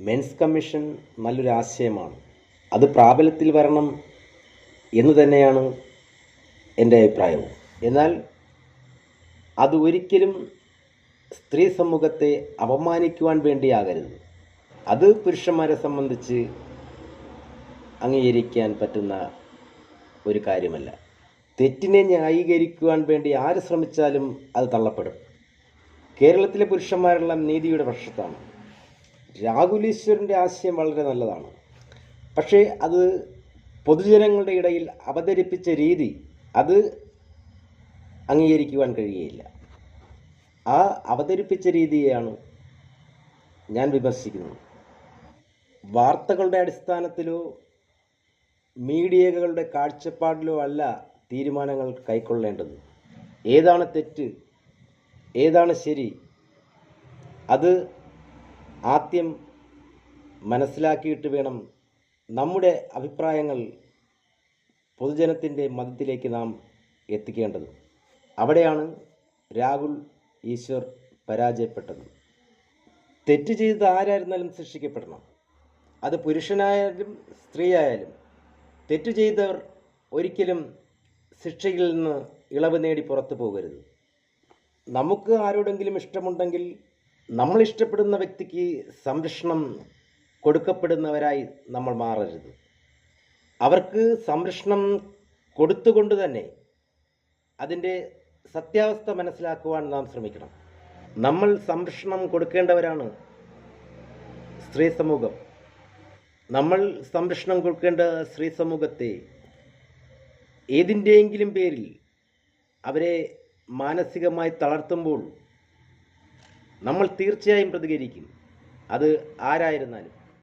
Men's commission നല്ലൊരു ആശയമാണ്. അത് പ്രാബല്യത്തിൽ വരണം എന്ന് തന്നെയാണ് എന്റെ അഭിപ്രായവും. എന്നാൽ അത് ഒരിക്കലും സ്ത്രീ സമൂഹത്തെ അപമാനിക്കുവാൻ വേണ്ടിയാകരുത്. അത് പുരുഷന്മാരെ സംബന്ധിച്ച് അംഗീകരിക്കാൻ പറ്റുന്ന ഒരു കാര്യമല്ല. തെറ്റിനെ ന്യായീകരിക്കുവാൻ വേണ്ടി ആര് ശ്രമിച്ചാലും അത് തള്ളപ്പെടും. കേരളത്തിലെ പുരുഷന്മാരെല്ലാം നീതിയുടെ പക്ഷത്താണ്. രാഹുൽ ഈശ്വറിന്റെ ആശയം വളരെ നല്ലതാണ്. പക്ഷേ അത് പൊതുജനങ്ങളുടെ ഇടയിൽ അവതരിപ്പിച്ച രീതി അത് അംഗീകരിക്കുവാൻ കഴിയുകയില്ല. ആ അവതരിപ്പിച്ച രീതിയാണ് ഞാൻ വിമർശിക്കുന്നത്. വാർത്തകളുടെ അടിസ്ഥാനത്തിലോ മീഡിയകളുടെ കാഴ്ചപ്പാടിലോ അല്ല തീരുമാനങ്ങൾ കൈക്കൊള്ളേണ്ടത്. ഏതാണ് തെറ്റ്? ഏതാണ് ശരി? അത് ആദ്യം മനസ്സിലാക്കിയിട്ട് വേണം നമ്മുടെ അഭിപ്രായങ്ങൾ പൊതുജനത്തിന്റെ മതത്തിലേക്ക് നാം എത്തിക്കേണ്ടത്. അവിടെയാണ് രാഹുൽ ഈശ്വർ പരാജയപ്പെട്ടത്. തെറ്റ് ചെയ്ത് ആരായിരുന്നാലും ശിക്ഷിക്കപ്പെടണം അത് പുരുഷനായാലും സ്ത്രീയായാലും തെറ്റ് ചെയ്തവർ ഒരിക്കലും ശിക്ഷയിൽ നിന്ന് ഇളവ് നേടി പുറത്തു പോകരുത്. നമുക്ക് ആരോടെങ്കിലും ഇഷ്ടമുണ്ടെങ്കിൽ നമ്മൾ ഇഷ്ടപ്പെടുന്ന വ്യക്തിക്ക് സംരക്ഷണം കൊടുക്കപ്പെടുന്നവരായി നമ്മൾ മാറരുത്. അവർക്ക് സംരക്ഷണം കൊടുത്തുകൊണ്ട് തന്നെ അതിന്റെ സത്യാവസ്ഥ മനസ്സിലാക്കുവാൻ നാം ശ്രമിക്കണം. നമ്മൾ സംരക്ഷണം കൊടുക്കേണ്ടവരാണ് സ്ത്രീ സമൂഹം. നമ്മൾ സംരക്ഷണം കൊടുക്കേണ്ട സ്ത്രീ സമൂഹത്തെ ഏതിന്റെയെങ്കിലും പേരിൽ അവരെ മാനസികമായി തളർത്തുമ്പോൾ നമ്മൾ തീർച്ചയായും പ്രതികരിക്കും. അത് ആരായിരുന്നാലും.